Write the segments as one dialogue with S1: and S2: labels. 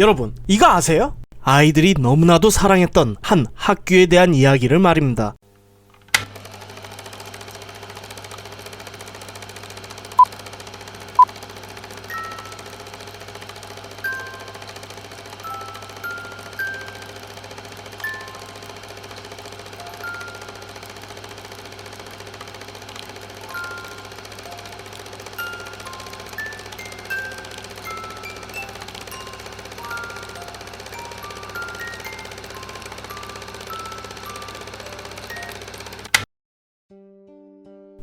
S1: 여러분, 이거 아세요? 아이들이 너무나도 사랑했던 한 학교에 대한 이야기를 말입니다.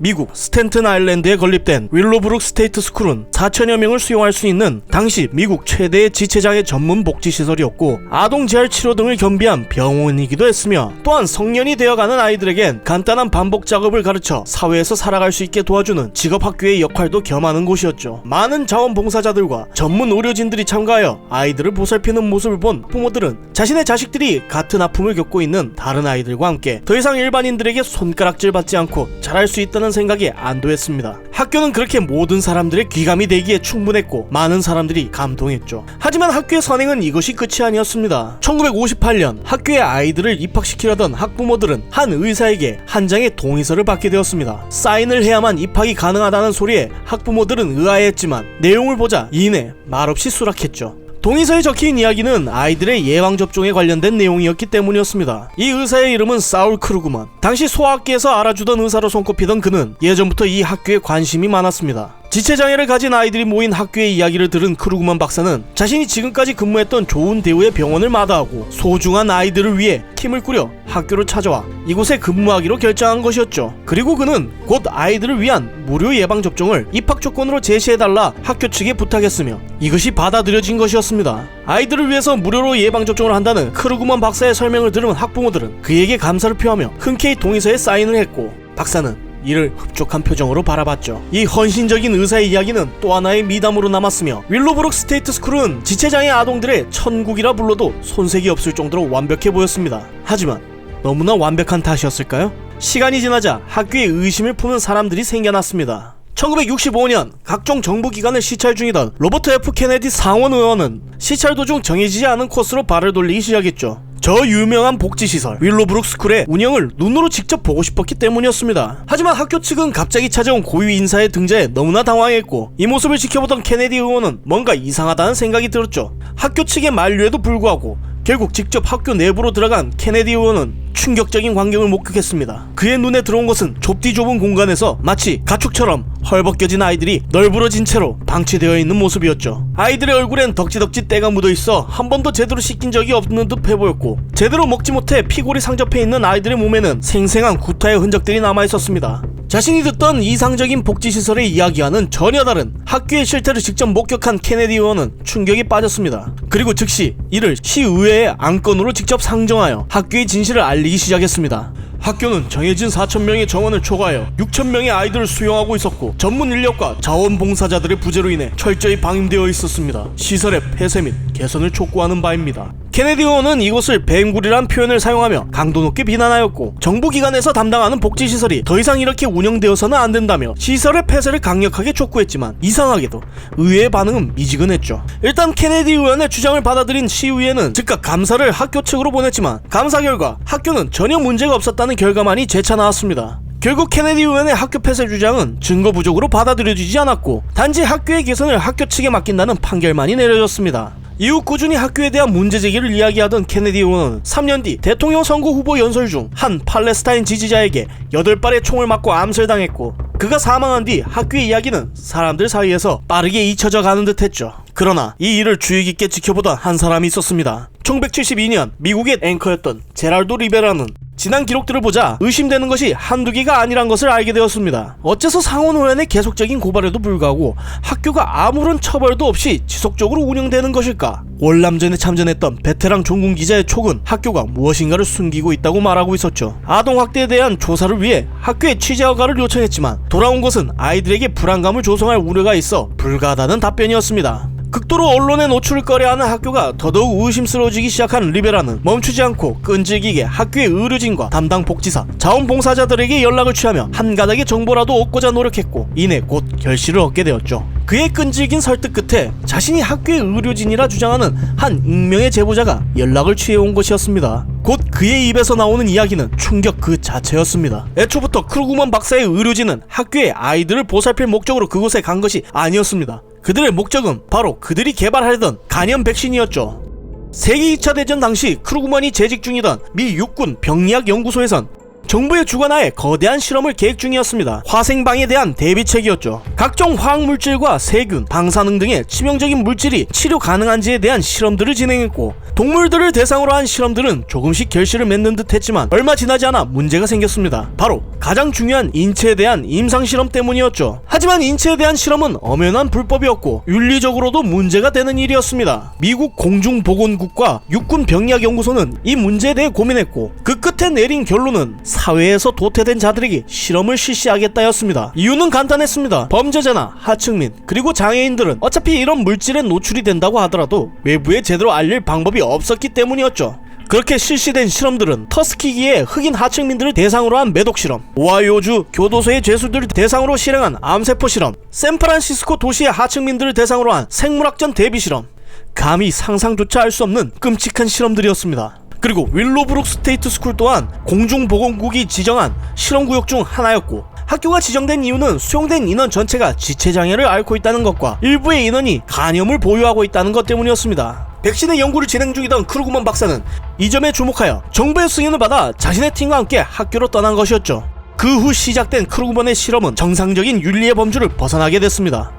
S1: 미국 스탠튼 아일랜드에 건립된 윌로브룩 스테이트 스쿨은 4천여 명을 수용할 수 있는 당시 미국 최대의 지체장애 전문 복지 시설이었고 아동 재활 치료 등을 겸비한 병원이기도 했으며 또한 성년이 되어가는 아이들에겐 간단한 반복 작업을 가르쳐 사회에서 살아갈 수 있게 도와주는 직업 학교의 역할도 겸하는 곳이었죠. 많은 자원봉사자들과 전문 의료진들이 참가하여 아이들을 보살피는 모습을 본 부모들은 자신의 자식들이 같은 아픔을 겪고 있는 다른 아이들과 함께 더 이상 일반인들에게 손가락질 받지 않고 자랄 수 있다는 생각에 안도했습니다. 학교는 그렇게 모든 사람들의 귀감이 되기에 충분했고 많은 사람들이 감동했죠. 하지만 학교의 선행은 이것이 끝이 아니었습니다. 1958년 학교에 아이들을 입학시키려던 학부모들은 한 의사에게 한 장의 동의서를 받게 되었습니다. 사인을 해야만 입학이 가능하다는 소리에 학부모들은 의아해했지만 내용을 보자 이내 말없이 수락했죠. 동의서에 적힌 이야기는 아이들의 예방 접종에 관련된 내용이었기 때문이었습니다. 이 의사의 이름은 사울 크루그만. 당시 소아학계에서 알아주던 의사로 손꼽히던 그는 예전부터 이 학교에 관심이 많았습니다. 지체장애를 가진 아이들이 모인 학교의 이야기를 들은 크루그만 박사는 자신이 지금까지 근무했던 좋은 대우의 병원을 마다하고 소중한 아이들을 위해 팀을 꾸려 학교를 찾아와 이곳에 근무하기로 결정한 것이었죠. 그리고 그는 곧 아이들을 위한 무료 예방접종을 입학 조건으로 제시해달라 학교 측에 부탁했으며 이것이 받아들여진 것이었습니다. 아이들을 위해서 무료로 예방접종을 한다는 크루그만 박사의 설명을 들은 학부모들은 그에게 감사를 표하며 흔쾌히 동의서에 사인을 했고 박사는 이를 흡족한 표정으로 바라봤죠. 이 헌신적인 의사의 이야기는 또 하나의 미담으로 남았으며 윌로브룩 스테이트 스쿨은 지체장애 아동들의 천국이라 불러도 손색이 없을 정도로 완벽해 보였습니다. 하지만 너무나 완벽한 탓이었을까요? 시간이 지나자 학교에 의심을 품은 사람들이 생겨났습니다. 1965년 각종 정부기관을 시찰 중이던 로버트 F 케네디 상원 의원은 시찰 도중 정해지지 않은 코스로 발을 돌리기 시작했죠. 저 유명한 복지시설 윌로브룩 스쿨의 운영을 눈으로 직접 보고 싶었기 때문이었습니다. 하지만 학교 측은 갑자기 찾아온 고위 인사의 등장에 너무나 당황했고 이 모습을 지켜보던 케네디 의원은 뭔가 이상하다는 생각이 들었죠. 학교 측의 만류에도 불구하고 결국 직접 학교 내부로 들어간 케네디 의원은 충격적인 광경을 목격했습니다. 그의 눈에 들어온 것은 좁디 좁은 공간에서 마치 가축처럼 헐벗겨진 아이들이 널브러진 채로 방치되어 있는 모습이었죠. 아이들의 얼굴엔 덕지덕지 때가 묻어 있어 한 번도 제대로 씻긴 적이 없는 듯해 보였고 제대로 먹지 못해 피골이 상접해 있는 아이들의 몸에는 생생한 구타의 흔적들이 남아 있었습니다. 자신이 듣던 이상적인 복지시설의 이야기와는 전혀 다른 학교의 실태를 직접 목격한 케네디 의원은 충격에 빠졌습니다. 그리고 즉시 이를 시의회의 안건으로 직접 상정하여 학교의 진실을 알리기 시작했습니다. 학교는 정해진 4천명의 정원을 초과하여 6천명의 아이들을 수용하고 있었고 전문 인력과 자원봉사자들의 부재로 인해 철저히 방임되어 있었습니다. 시설의 폐쇄 및 개선을 촉구하는 바입니다. 케네디 의원은 이곳을 뱅굴이란 표현을 사용하며 강도 높게 비난하였고 정부기관에서 담당하는 복지시설이 더 이상 이렇게 운영되어서는 안 된다며 시설의 폐쇄를 강력하게 촉구했지만 이상하게도 의회의 반응은 미지근했죠. 일단 케네디 의원의 주장을 받아들인 시의회는 즉각 감사를 학교 측으로 보냈지만 감사 결과 학교는 전혀 문제가 없었다는 결과만이 재차 나왔습니다. 결국 케네디 의원의 학교 폐쇄 주장은 증거 부족으로 받아들여지지 않았고 단지 학교의 개선을 학교 측에 맡긴다는 판결만이 내려졌습니다. 이후 꾸준히 학교에 대한 문제 제기를 이야기하던 케네디 의원은 3년 뒤 대통령 선거 후보 연설 중 한 팔레스타인 지지자에게 8발의 총을 맞고 암살당했고 그가 사망한 뒤 학교의 이야기는 사람들 사이에서 빠르게 잊혀져 가는 듯 했죠. 그러나 이 일을 주의 깊게 지켜보던 한 사람이 있었습니다. 1972년 미국의 앵커였던 제랄도 리베라는 지난 기록들을 보자 의심되는 것이 한두 개가 아니란 것을 알게 되었습니다. 어째서 상원의원의 계속적인 고발에도 불구하고 학교가 아무런 처벌도 없이 지속적으로 운영되는 것일까? 월남전에 참전했던 베테랑 종군 기자의 촉은 학교가 무엇인가를 숨기고 있다고 말하고 있었죠. 아동학대에 대한 조사를 위해 학교에 취재 허가를 요청했지만 돌아온 것은 아이들에게 불안감을 조성할 우려가 있어 불가하다는 답변이었습니다. 극도로 언론에 노출을 꺼려하는 학교가 더더욱 의심스러워지기 시작한 리베라는 멈추지 않고 끈질기게 학교의 의료진과 담당 복지사, 자원봉사자들에게 연락을 취하며 한 가닥의 정보라도 얻고자 노력했고 이내 곧 결실을 얻게 되었죠. 그의 끈질긴 설득 끝에 자신이 학교의 의료진이라 주장하는 한 익명의 제보자가 연락을 취해온 것이었습니다. 곧 그의 입에서 나오는 이야기는 충격 그 자체였습니다. 애초부터 크루그먼 박사의 의료진은 학교의 아이들을 보살필 목적으로 그곳에 간 것이 아니었습니다. 그들의 목적은 바로 그들이 개발하려던 간염 백신이었죠. 세계 2차 대전 당시 크루그먼이 재직 중이던 미 육군 병리학 연구소에선 정부의 주관하에 거대한 실험을 계획 중이었습니다. 화생방에 대한 대비책이었죠. 각종 화학물질과 세균, 방사능 등의 치명적인 물질이 치료 가능한지에 대한 실험들을 진행했고 동물들을 대상으로 한 실험들은 조금씩 결실을 맺는 듯 했지만 얼마 지나지 않아 문제가 생겼습니다. 바로 가장 중요한 인체에 대한 임상 실험 때문이었죠. 하지만 인체에 대한 실험은 엄연한 불법이었고 윤리적으로도 문제가 되는 일이었습니다. 미국 공중보건국과 육군 병리학연구소는 이 문제에 대해 고민했고 그 끝에 내린 결론은 사회에서 도태된 자들에게 실험을 실시하겠다였습니다. 이유는 간단했습니다. 범죄자나 하층민 그리고 장애인들은 어차피 이런 물질에 노출이 된다고 하더라도 외부에 제대로 알릴 방법이 없었기 때문이었죠. 그렇게 실시된 실험들은 터스키기의 흑인 하층민들을 대상으로 한 매독 실험, 오하이오주 교도소의 죄수들을 대상으로 실행한 암세포 실험, 샌프란시스코 도시의 하층민들을 대상으로 한 생물학전 대비 실험, 감히 상상조차 할 수 없는 끔찍한 실험들이었습니다. 그리고 윌로브룩 스테이트 스쿨 또한 공중보건국이 지정한 실험구역 중 하나였고 학교가 지정된 이유는 수용된 인원 전체가 지체장애를 앓고 있다는 것과 일부의 인원이 간염을 보유하고 있다는 것 때문이었습니다. 백신의 연구를 진행 중이던 크루그먼 박사는 이 점에 주목하여 정부의 승인을 받아 자신의 팀과 함께 학교로 떠난 것이었죠. 그 후 시작된 크루그먼의 실험은 정상적인 윤리의 범주를 벗어나게 됐습니다.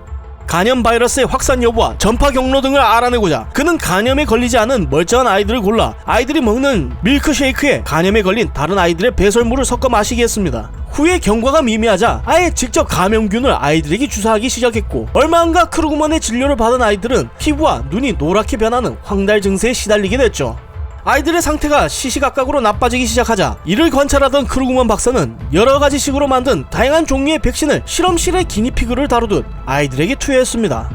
S1: 간염 바이러스의 확산 여부와 전파 경로 등을 알아내고자 그는 간염에 걸리지 않은 멀쩡한 아이들을 골라 아이들이 먹는 밀크쉐이크에 간염에 걸린 다른 아이들의 배설물을 섞어 마시게 했습니다. 후에 경과가 미미하자 아예 직접 감염균을 아이들에게 주사하기 시작했고 얼마 안가 크루그먼의 진료를 받은 아이들은 피부와 눈이 노랗게 변하는 황달 증세에 시달리게 됐죠. 아이들의 상태가 시시각각으로 나빠지기 시작하자 이를 관찰하던 크루그먼 박사는 여러 가지 식으로 만든 다양한 종류의 백신을 실험실의 기니피그를 다루듯 아이들에게 투여했습니다.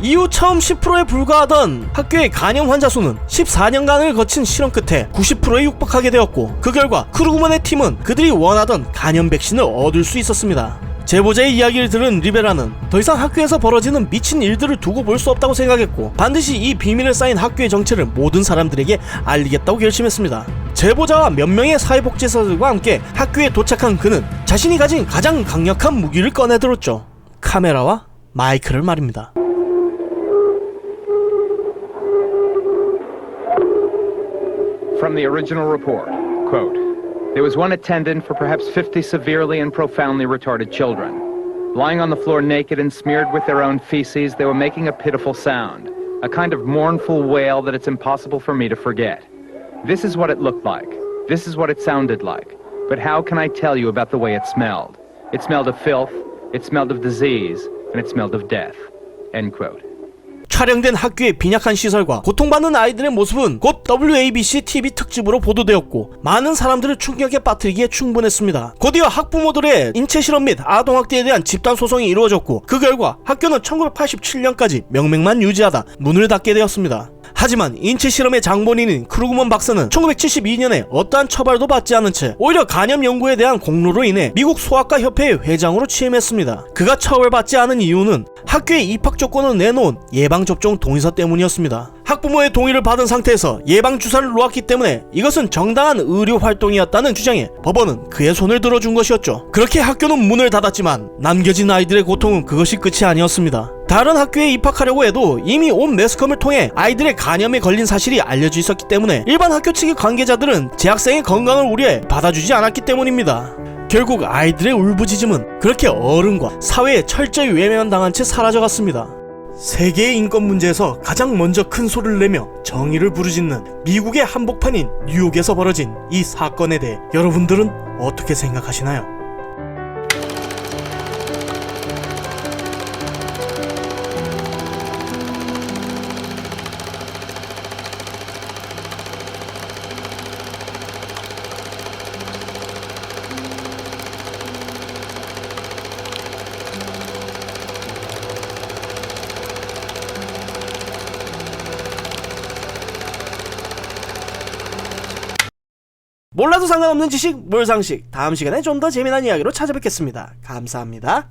S1: 이후 처음 10%에 불과하던 학교의 간염 환자 수는 14년간을 거친 실험 끝에 90%에 육박하게 되었고 그 결과 크루그먼의 팀은 그들이 원하던 간염 백신을 얻을 수 있었습니다. 제보자의 이야기를 들은 리베라는 더 이상 학교에서 벌어지는 미친 일들을 두고 볼 수 없다고 생각했고 반드시 이 비밀에 쌓인 학교의 정체를 모든 사람들에게 알리겠다고 결심했습니다. 제보자와 몇 명의 사회복지사들과 함께 학교에 도착한 그는 자신이 가진 가장 강력한 무기를 꺼내들었죠. 카메라와 마이크를 말입니다.
S2: There was one attendant for perhaps 50 severely and profoundly retarded children. Lying on the floor naked and smeared with their own feces, they were making a pitiful sound, a kind of mournful wail that it's impossible for me to forget. This is what it looked like. This is what it sounded like. But how can I tell you about the way it smelled? It smelled of filth, it smelled of disease, and it smelled of death. End quote.
S1: 촬영된 학교의 빈약한 시설과 고통받는 아이들의 모습은 곧 WABC TV 특집으로 보도되었고 많은 사람들을 충격에 빠뜨리기에 충분했습니다. 곧이어 학부모들의 인체 실험 및 아동학대에 대한 집단 소송이 이루어졌고 그 결과 학교는 1987년까지 명맥만 유지하다 문을 닫게 되었습니다. 하지만 인체 실험의 장본인인 크루그먼 박사는 1972년에 어떠한 처벌도 받지 않은 채 오히려 간염 연구에 대한 공로로 인해 미국 소아과 협회의 회장으로 취임했습니다. 그가 처벌받지 않은 이유는 학교의 입학 조건을 내놓은 예방 접종 동의서 때문이었습니다. 학부모의 동의를 받은 상태에서 예방 주사를 놓았기 때문에 이것은 정당한 의료 활동이었다는 주장에 법원은 그의 손을 들어준 것이었죠. 그렇게 학교는 문을 닫았지만 남겨진 아이들의 고통은 그것이 끝이 아니었습니다. 다른 학교에 입학하려고 해도 이미 온 매스컴을 통해 아이들의 간염에 걸린 사실이 알려져 있었기 때문에 일반 학교 측의 관계자들은 재학생의 건강을 우려해 받아주지 않았기 때문입니다. 결국 아이들의 울부짖음은 그렇게 어른과 사회에 철저히 외면당한 채 사라져갔습니다. 세계의 인권 문제에서 가장 먼저 큰 소리를 내며 정의를 부르짖는 미국의 한복판인 뉴욕에서 벌어진 이 사건에 대해 여러분들은 어떻게 생각하시나요? 몰라도 상관없는 지식 몰상식 다음 시간에 좀 더 재미난 이야기로 찾아뵙겠습니다. 감사합니다.